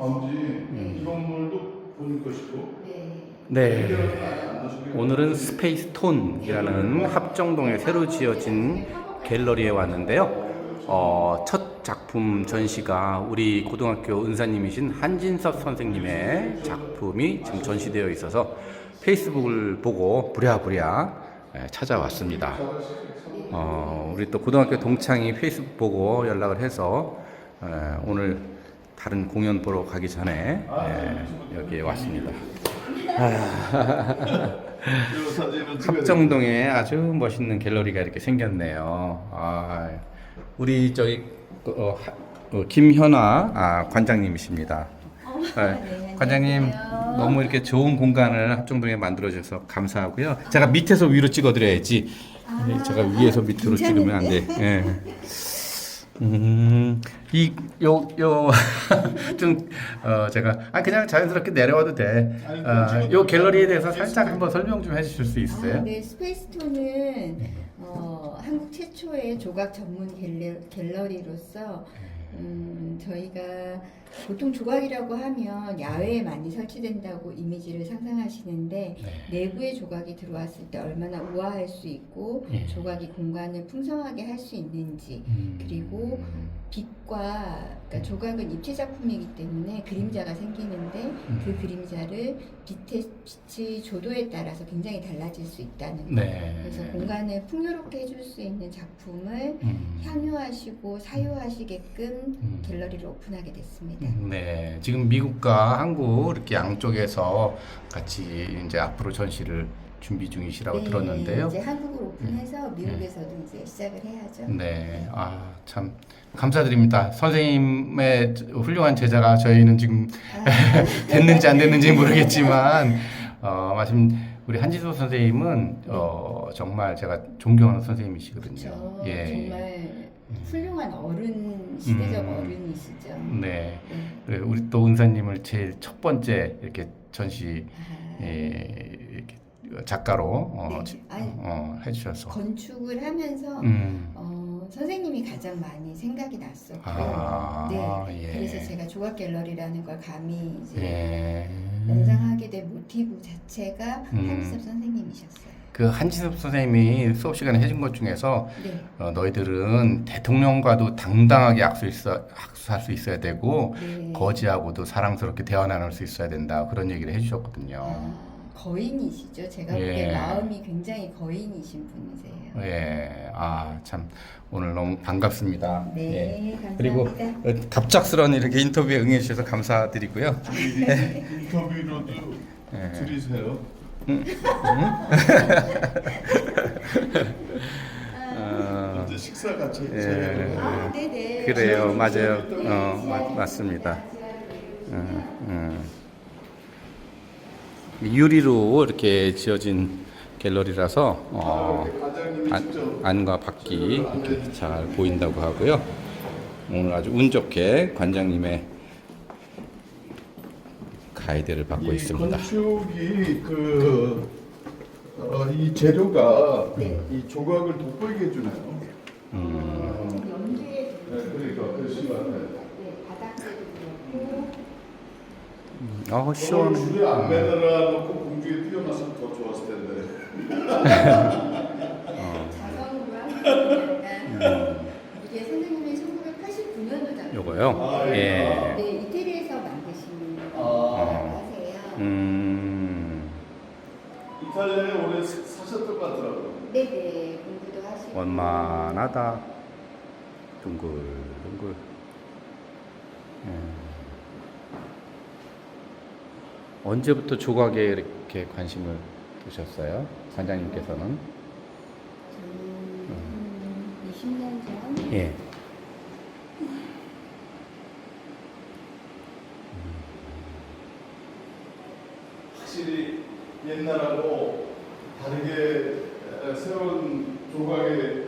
아버지 이 건물도 본인 것이고 네. 안 하시고 오늘은 스페이스톤이라는 합정동에 새로 지어진 갤러리에 왔는데요. 어, 첫 작품 전시가 우리 고등학교 은사님이신 한진섭 선생님의 작품이 지금 전시되어 있어서 페이스북을 보고 부랴부랴 예, 찾아왔습니다. 어, 우리 또 고등학교 동창이 페이스북 보고 연락을 해서 예, 오늘 다른 공연 보러 가기 전에 예, 여기에 왔습니다. 합정동에 아주 멋있는 갤러리가 이렇게 생겼네요. 아, 우리 저기 그, 어, 하- 어, 김현아 아, 관장님이십니다. 네, 관장님 너무 이렇게 좋은 공간을 합정동에 만들어 주셔서 감사하고요. 제가 밑에서 위로 찍어 드려야지. 네, 제가 위에서 밑으로 찍으면 안 돼. 예. 음, 이, 요, 요, 좀, 어, 제가, 아, 그냥 자연스럽게 내려와도 돼. 어, 요 갤러리에 대해서 살짝 한번 설명 좀 해주실 수 있어요? 아, 네, 스페이스톤은 어, 한국 최초의 조각 전문 갤러, 갤러리로서 음, 저희가 보통 조각이라고 하면 야외에 많이 설치된다고 이미지를 상상하시는데 내부에 조각이 들어왔을 때 얼마나 우아할 수 있고 예. 조각이 공간을 풍성하게 할 수 있는지 음. 그리고 빛과 그러니까 조각은 입체 작품이기 때문에 그림자가 생기는데 음. 그 그림자를 빛의 빛의 조도에 따라서 굉장히 달라질 수 있다는 거. 네. 그래서 공간을 풍요롭게 해줄 수 있는 작품을 음. 향유하시고 사유하시게끔 음. 갤러리를 오픈하게 됐습니다. 네, 지금 미국과 한국 이렇게 양쪽에서 같이 이제 앞으로 전시를 준비 중이시라고 네, 들었는데요. 이제 한국을 오픈해서 미국에서도 이제 시작을 해야죠. 네, 아, 참 감사드립니다. 선생님의 훌륭한 제자가 저희는 지금 아, 됐는지 안 됐는지 모르겠지만, 어, 마침 우리 한지소 선생님은 어, 정말 제가 존경하는 선생님이시거든요. 그렇죠. 예. 정말 훌륭한 어른 시대적 음. 어른이시죠. 네. 네. 그리고 우리 또 은사님을 제일 첫 번째 이렇게 전시 아, 예, 이렇게 작가로 어, 네. 지- 아니, 어, 해주셔서 건축을 하면서 음, 어, 선생님이 가장 많이 생각이 났었고 아, 네. 예. 그래서 제가 조각 갤러리라는 걸 감히 이제 예. 연상하게 된 모티브 자체가 음. 한지섭 선생님이셨어요. 그 한지섭 선생님이 수업 시간에 해준 것 중에서 네. 어, 너희들은 대통령과도 당당하게 악수 있어, 악수할 수 있어야 되고 네. 거지하고도 사랑스럽게 대화 나눌 수 있어야 된다 그런 얘기를 해주셨거든요. 아, 거인이시죠. 제가 예. 보기에 마음이 굉장히 거인이신 분이세요. 예, 아 참 오늘 너무 반갑습니다. 예. 네, 감사합니다. 그리고 어, 갑작스러운 이렇게 인터뷰에 응해주셔서 감사드리고요. 인터뷰로도 예. 드리세요. 어, 이제 식사 같이 예. 아, 네네. 그래요, 맞아요. 어, 맞, 맞습니다. 음, 음. 유리로 이렇게 지어진 갤러리라서 어, 안, 안과 밖이 이렇게 잘 보인다고 하고요. 오늘 아주 운 좋게 관장님의 가이드를 받고 이 있습니다. 건축이 그, 어, 이 재료가 네. 이 조각을 돋보이게 해주네요. 음, 연두에 네, 그러니까 그 시간에. 네, 바닥재도 그렇고 어 시원해. 줄에 안 매달아 놓고 공중에 뛰어나서 더 좋았을 텐데. 자성으로 하는 약간 이게 선생님이 1989년도 작품. 요거요. 아, 예. 네, 이탈리아에 오래 사- 사셨던 것 같더라고요. 네네, 공부도 하시고. 원만하다. 둥글둥글. 음. 언제부터 조각에 이렇게 관심을 두셨어요? 관장님께서는? 저는 한 20년 전 예. 확실히 옛날하고 다르게 에, 새로운 조각의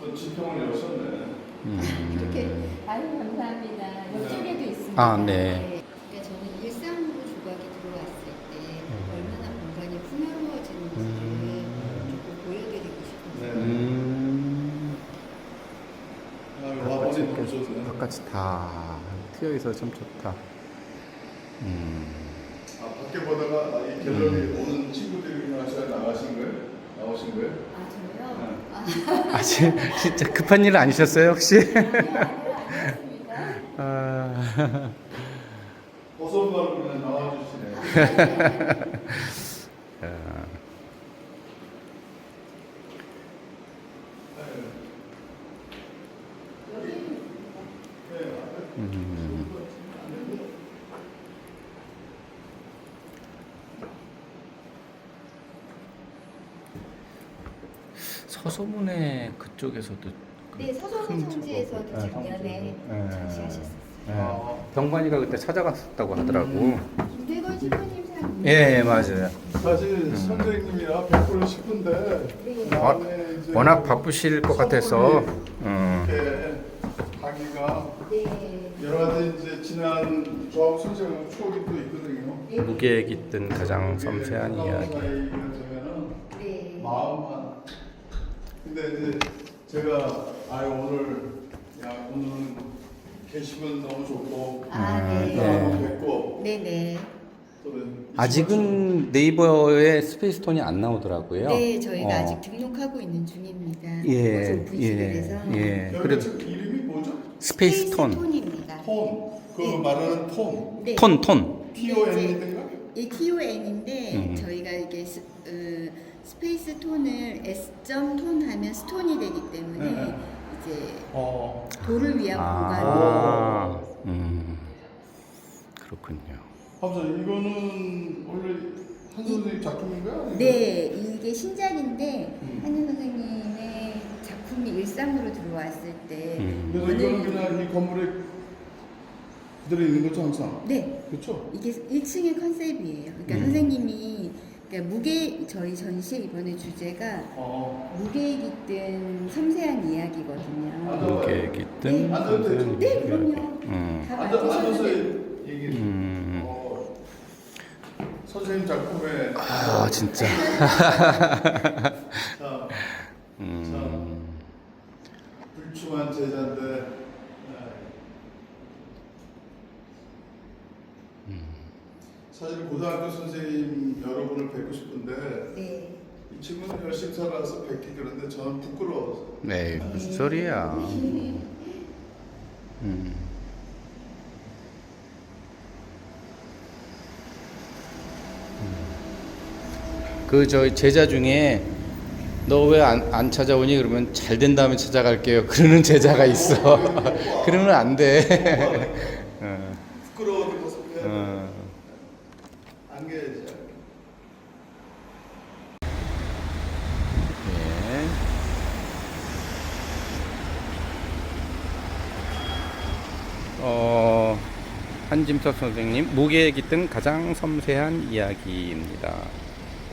또 지평을 여셨네. 음. 이렇게 아유 감사합니다. 이쪽에도 있습니다. 아, 네. 그러니까 저는 일상으로 조각이 들어왔을 때 음. 얼마나 공간이 풍요로워지는지를 조금 보여드리고 싶어요. 네. 음. 아유, 오셨네. 바깥이 다 트여 있어 참 좋다. 음. 아, 아, 이 갤러리 오는 친구들이 나가셔 나가신 거예요? 나오신 거예요? 아 저요? 네. 아, 아, 진- 진짜 급한 일 아니셨어요, 혹시? 아니요 아니요 아니었습니다. 아, 어서 바로 그냥 나와주시네. 음. 서소문회 그쪽에서도 그 네 서소문 큰 저거, 작년에 네. 전시하셨어요. 예, 병관이가 그때 찾아갔었다고 하더라고. 김대건 슈퍼님 상. 예, 예, 맞아요. 사실 선생님이라 베풀고 싶은데 네. 이제 워낙 바쁘실 것 같아서. 음. 이렇게 하기가 네. 여러 가지 이제 지난 저하고 선생님 추억이 또 있거든요. 네. 무게 깃든 가장 섬세한 이야기. 네. 마음만. 근데 이제 제가 아 오늘 야 오늘은 게시문 너무 좋고 아 네. 너무 네. 뵙고 네네. 또 아직은 네이버에 스페이스톤이 안 나오더라고요. 네 저희가 어. 아직 등록하고 있는 중입니다. 예, 예. 예. 그래도 이름이 뭐죠? 스페이스톤, 톤입니다. 톤. 그 네. 말하는 톤. 네. 톤, 톤. T O N인가? 이 TON인데 음. 저희가 이게 스, 어, 스페이스 톤을 S.톤 하면 스톤이 되기 때문에 네. 이제 어. 돌을 위한 아, 음, 그렇군요. 하면서 이거는 원래 한 선생님 작품인가요? 공간. 네, 이게 신작인데 음. 한윤 선생님의 작품이 일상으로 들어왔을 때 음. 그래서 이거는 그냥 이 건물에 그대로 있는 거죠 항상. 네, 그렇죠? 이게 1층의 컨셉이에요. 그러니까 음. 선생님이 그러니까 무게 저희 전시 이번에 주제가 어. 무게에 깃든 섬세한 이야기거든요. 무게 깃든 되죠? 섬세한 네, 이야기. 그럼요. 음, 다. 얘기. 음. 어. 선생님 작품에 아, 진짜. 자, 음, 불충한 제자인데 네. 사실 고등학교 선생님 여러분을 뵙고 싶은데 네. 이 친구는 열심히 살아서 뵙기 그런데 저는 부끄러워서 네, 무슨 소리야. 음. 그저 제자 중에 너 왜 안 안 찾아오니 그러면 잘 된 다음에 찾아갈게요. 그러는 제자가 있어. 그러면 안 돼. 어, 부끄러워하는 모습 해야 돼. 어. 안겨야지. 예. 어, 한짐석 선생님 무게에 깃든 가장 섬세한 이야기입니다.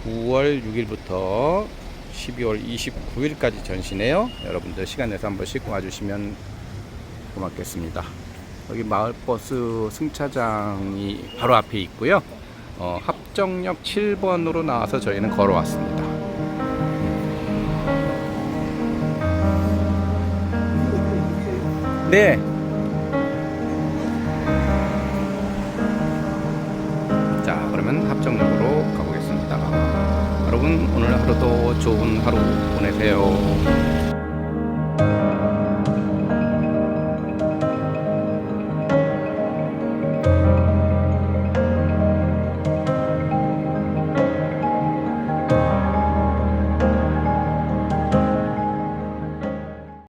9월 6일부터 12월 29일까지 전시네요. 여러분들 시간 내서 한 번 씩 와주시면 고맙겠습니다. 여기 마을버스 승차장이 바로 앞에 있고요. 어, 합정역 7번으로 나와서 저희는 걸어왔습니다. 네. 오늘 하루도 좋은 하루 보내세요.